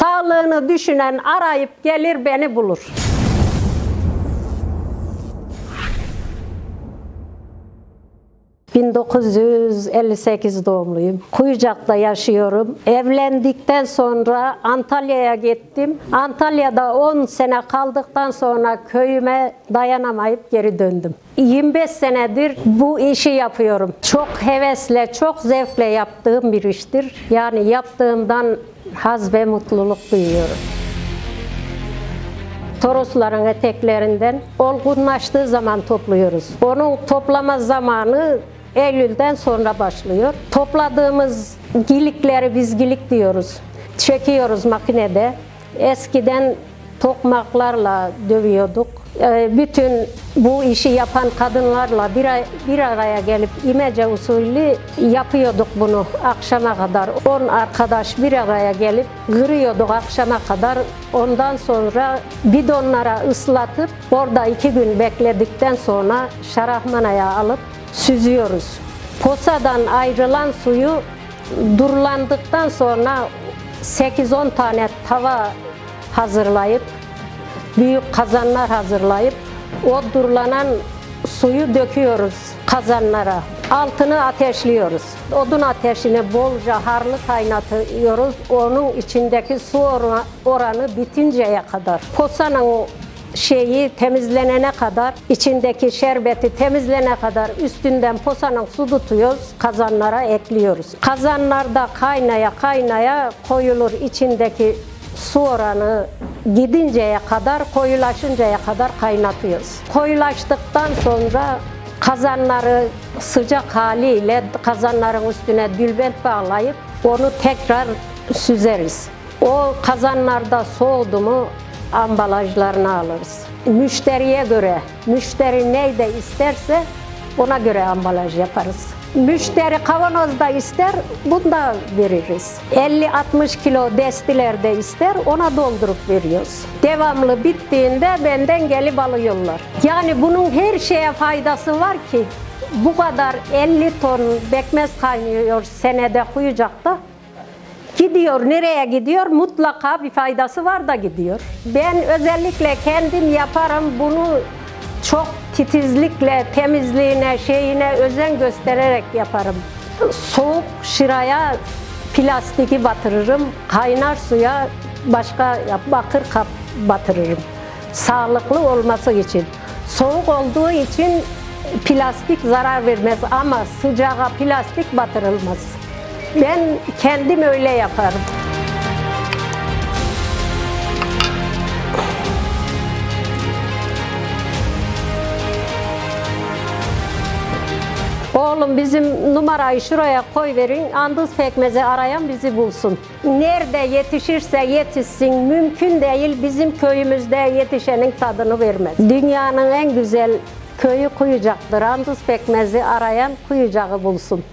Sağlığını düşünen arayıp gelir beni bulur. ...1958 doğumluyum. Kuyucak'ta yaşıyorum. Evlendikten sonra Antalya'ya gittim. Antalya'da 10 sene kaldıktan sonra köyüme dayanamayıp geri döndüm. 25 senedir bu işi yapıyorum. Çok hevesle, çok zevkle yaptığım bir iştir. Yani yaptığımdan haz ve mutluluk duyuyorum. Torosların eteklerinden olgunlaştığı zaman topluyoruz. Onun toplama zamanı Eylül'den sonra başlıyor. Topladığımız gilikleri biz gilik diyoruz. Çekiyoruz makinede. Eskiden tokmaklarla dövüyorduk. Ee, Bütün bu işi yapan kadınlarla bir, bir araya gelip imece usulü yapıyorduk bunu akşama kadar. 10 arkadaş bir araya gelip kırıyorduk akşama kadar. Ondan sonra bidonlara ıslatıp orada iki gün bekledikten sonra şarahmanaya alıp süzüyoruz. Posadan ayrılan suyu durulandıktan sonra 8-10 tane tava hazırlayıp büyük kazanlar hazırlayıp o durulanan suyu döküyoruz kazanlara. Altını ateşliyoruz. Odun ateşini bolca harlı kaynatıyoruz. Onun içindeki su ora- oranı bitinceye kadar. Posanın şeyi temizlenene kadar, içindeki şerbeti temizlenene kadar üstünden posanın su tutuyoruz, kazanlara ekliyoruz. Kazanlarda kaynaya kaynaya koyulur içindeki su oranı gidinceye kadar, koyulaşıncaya kadar kaynatıyoruz. Koyulaştıktan sonra kazanları sıcak haliyle kazanların üstüne dülbent bağlayıp onu tekrar süzeriz. O kazanlarda soğudu mu ambalajlarını alırız. Müşteriye göre, müşteri neyde isterse ona göre ambalaj yaparız. Müşteri kavanozda ister, bunda veririz. 50-60 kilo destilerde ister, ona doldurup veriyoruz. Devamlı bittiğinde benden gelip alıyorlar. Yani bunun her şeye faydası var ki, bu kadar 50 ton bekmez kaynıyor senede Kuyucak'ta. Gidiyor, nereye gidiyor? Mutlaka bir faydası var da gidiyor. Ben özellikle kendim yaparım bunu çok titizlikle, temizliğine, şeyine özen göstererek yaparım. Soğuk şıraya plastiki batırırım, kaynar suya başka bakır kap batırırım. Sağlıklı olması için. Soğuk olduğu için plastik zarar vermez ama sıcağa plastik batırılmaz. Ben kendim öyle yaparım. Oğlum bizim numarayı şuraya koy verin. Andız pekmezi arayan bizi bulsun. Nerede yetişirse yetişsin. Mümkün değil bizim köyümüzde yetişenin tadını vermez. Dünyanın en güzel köyü Kuyucak'tır. Andız pekmezi arayan Kuyucak'ı bulsun.